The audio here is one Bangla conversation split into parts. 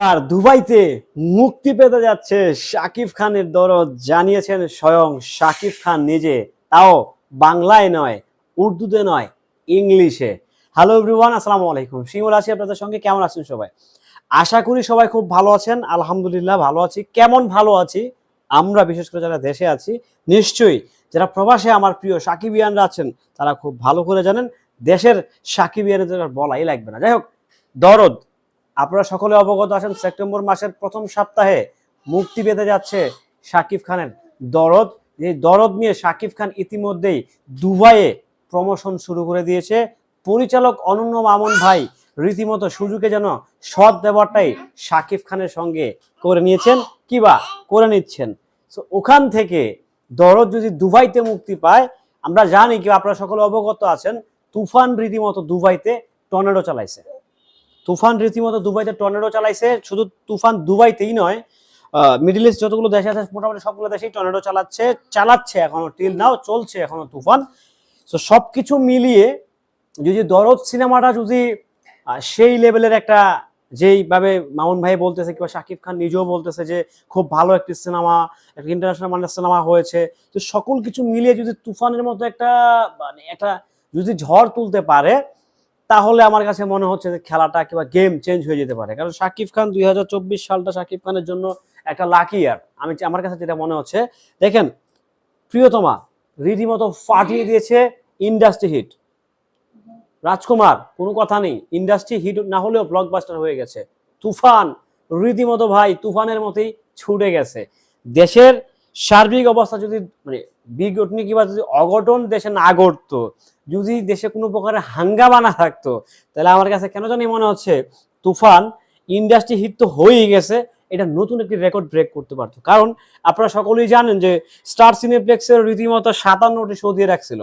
আর দুবাইতে মুক্তি পেতে যাচ্ছে শাকিব খানের দরদ, জানিয়েছেন স্বয়ং শাকিব খান নিজে। তাও বাংলায় নয়, উর্দুতে নয়, ইংলিশে। হ্যালো এভরিওয়ান আসসালামু আলাইকুম। শিমুল আছি আপনাদের সঙ্গে, কেমন আছেন সবাই? আশা করি সবাই খুব ভালো আছেন, আলহামদুলিল্লাহ ভালো আছি। কেমন ভালো আছি? আমরা বিশেষ করে যারা দেশে আছি, নিশ্চয়ই যারা প্রবাসে আমার প্রিয় সাকিবিয়ানরা আছেন, তারা খুব ভালো করে জানেন, দেশের সাকিবিয়ানদের বলাই লাগবে না। যাই হোক, দরদ আপনারা সকলে অবগত আছেন, সেপ্টেম্বর মাসের প্রথম সপ্তাহে মুক্তি পেতে যাচ্ছে শাকিব খানের দরদ। এই দরদ নিয়ে শাকিব খান ইতিমধ্যেই দুবাইয়ে প্রমোশন শুরু করে দিয়েছে। পরিচালক অনন্য মামুন ভাই রীতিমতো সুযোগে যেন সৎ দেওয়ারটাই শাকিব খানের সঙ্গে করে নিয়েছেন কিবা করে নিচ্ছেন। তো ওখান থেকে দরদ যদি দুবাইতে মুক্তি পায়, আমরা জানি কি, আপনারা সকলে অবগত আছেন, তুফান রীতিমতো দুবাইতে টর্নেডো চালাইছে। তুফান রীতিমতো দুবাইতে টর্নেডো চালাইছে। শুধু তুফান দুবাইতেই নয় মিডিল ইস্ট যতগুলো দেশ আছে, মোটামুটি সবগুলো দেশেই টর্নেডো চালাচ্ছে চালাচ্ছে এখনও। টিল নাও চলছে এখনও তুফান। তো সব কিছু মিলিয়ে যদি দরদ সিনেমাটা যদি সেই লেভেলের একটা যেইভাবে মামুন ভাই বলতেছে, কিংবা শাকিব খান নিজেও বলতেছে যে খুব ভালো একটি সিনেমা, একটা ইন্টারন্যাশনাল মানের সিনেমা হয়েছে, তো সকল কিছু মিলিয়ে যদি তুফানের মতো একটা মানে একটা যদি ঝড় তুলতে পারে তাহলে আমার কাছে মনে হচ্ছে যে খেলাটা কিংবা গেম চেঞ্জ হয়ে যেতে পারে। কারণ শাকিব খান দু হাজার চব্বিশ সালটা শাকিব খানের জন্য একটা লাকি ইয়ার আমি আমার কাছে যেটা মনে হচ্ছে, দেখেন, প্রিয়তমা রীতিমতো ফাটিয়ে দিয়েছে ইন্ডাস্ট্রি হিট রাজকুমার, কোনো কথা নেই ইন্ডাস্ট্রি হিট না হলেও ব্লকবাস্টার হয়ে গেছে। তুফান, রীতিমতো ভাই, তুফানের মতোই ছুটে গেছে। দেশের সার্বিক অবস্থা যদি মানে বিঘটনি কিংবা যদি অঘটন দেশে না ঘটতো, যদি দেশে কোনো প্রকারের হাঙ্গামা না থাকতো, তাহলে আমার কাছে কেন জানি মনে হচ্ছে তুফান ইন্ডাস্ট্রি হিট তো হয়েই গেছে, এটা নতুন একটি রেকর্ড ব্রেক করতে পারতো। কারণ আপনারা সকলেই জানেন যে স্টার সিনেপ্লেক্সের রীতিমতো সাতান্নটি শো দিয়ে রাখছিল।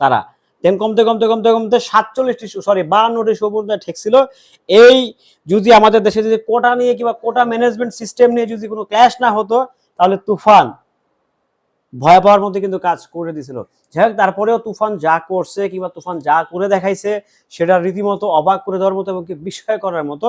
তারা দেন কমতে কমতে কমতে কমতে সাতচল্লিশটি সরি বাহান্নটি শো পর্যন্ত ঠেকছিল। এই যদি আমাদের দেশে যদি কোটা নিয়ে কিংবা কোটা ম্যানেজমেন্ট সিস্টেম নিয়ে যদি কোনো ক্ল্যাশ না হতো তাহলে তুফান ভয় পাওয়ার মধ্যে কিন্তু কাজ করে দিছিল। যাই হোক, তারপরেও তুফান যা করছে কিংবা তুফান যা করে দেখাইছে, সেটা রীতিমতো অবাক করে দেওয়ার মতো এবং বিস্ময় করার মতো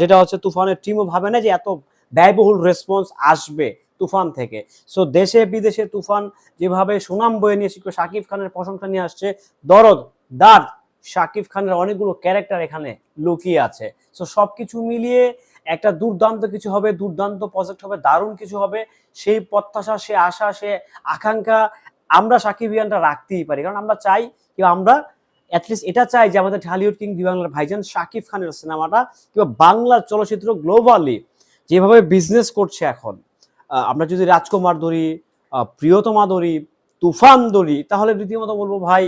যেটা হচ্ছে তুফানের টিমও ভাবে না যে এত ব্যয়বহুল রেসপন্স আসবে তুফান থেকে। সো দেশে বিদেশে তুফান যেভাবে সুনাম বয়ে নিয়ে শিখবে শাকিব খানের প্রশংসা নিয়ে আসছে, দরদ দাঁত শাকিব খানের অনেকগুলো ক্যারেক্টার এখানে লুকিয়ে আছে। সো সবকিছু মিলিয়ে একটা দুর্দান্ত কিছু হবে, দুর্দান্ত প্রজেক্ট হবে, দারুণ কিছু হবে। সেই প্রত্যাশা, সে আশা, সে আকাঙ্ক্ষা আমরা সাকিবিয়ানরা রাখতেই পারি। কারণ আমরা চাই কি আমরা অ্যাটলিস্ট এটা চাই যে আমাদের ঢালিউড কিং দিবাংলার ভাইজান শাকিব খানের সিনেমাটা কিংবা বাংলা চলচ্চিত্র গ্লোবালি যেভাবে বিজনেস করছে এখন। আমরা যদি রাজকুমার ধরি প্রিয়তমা ধরি তুফান ধরি তাহলে রীতিমতো বলব ভাই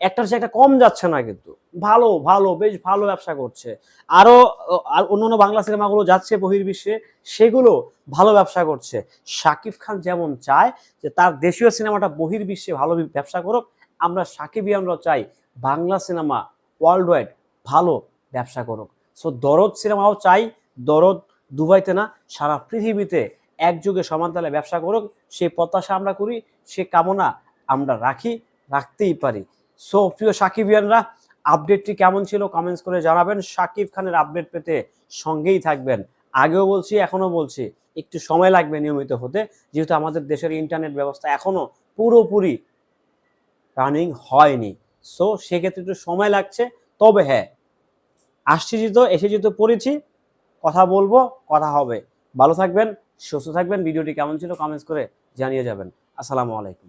একটার চেয়ে একটা কম যাচ্ছে না কিন্তু। ভালো ভালো বেশ ভালো ব্যবসা করছে। আরও আহ, আর অন্য অন্য বাংলা সিনেমাগুলো যাচ্ছে বহির্বিশ্বে সেগুলো ভালো ব্যবসা করছে। শাকিব খান যেমন চায় যে তার দেশীয় সিনেমাটা বহির্বিশ্বে ভালো ব্যবসা করুক আমরা সাকিবিয়ানরা চাই বাংলা সিনেমা ওয়ার্ল্ড ওয়াইড ভালো ব্যবসা করুক। সো দরদ সিনেমাও চাই দরদ দুবাইতে না সারা পৃথিবীতে একযোগে সমানতালে ব্যবসা করুক সেই প্রত্যাশা আমরা করি সে কামনা আমরা রাখি রাখতেই পারি। সো প্রিয় সাকিবিয়ানরা আপডেটটি কেমন ছিল কমেন্টস করে জানাবেন। সাকিব খানের আপডেট পেতে সঙ্গেই থাকবেন। আগেও বলছি এখনও বলছি, একটু সময় লাগবে নিয়মিত হতে। যেহেতু আমাদের দেশের ইন্টারনেট ব্যবস্থা এখনও পুরোপুরি রানিং হয়নি। সো সেক্ষেত্রে একটু সময় লাগছে। তবে হ্যাঁ আসছি যেহেতু, এসে যেহেতু পড়েছি, কথা বলব, কথা হবে। ভালো থাকবেন, সুস্থ থাকবেন। ভিডিওটি কেমন ছিল কমেন্টস করে জানিয়ে যাবেন। আসসালামু আলাইকুম।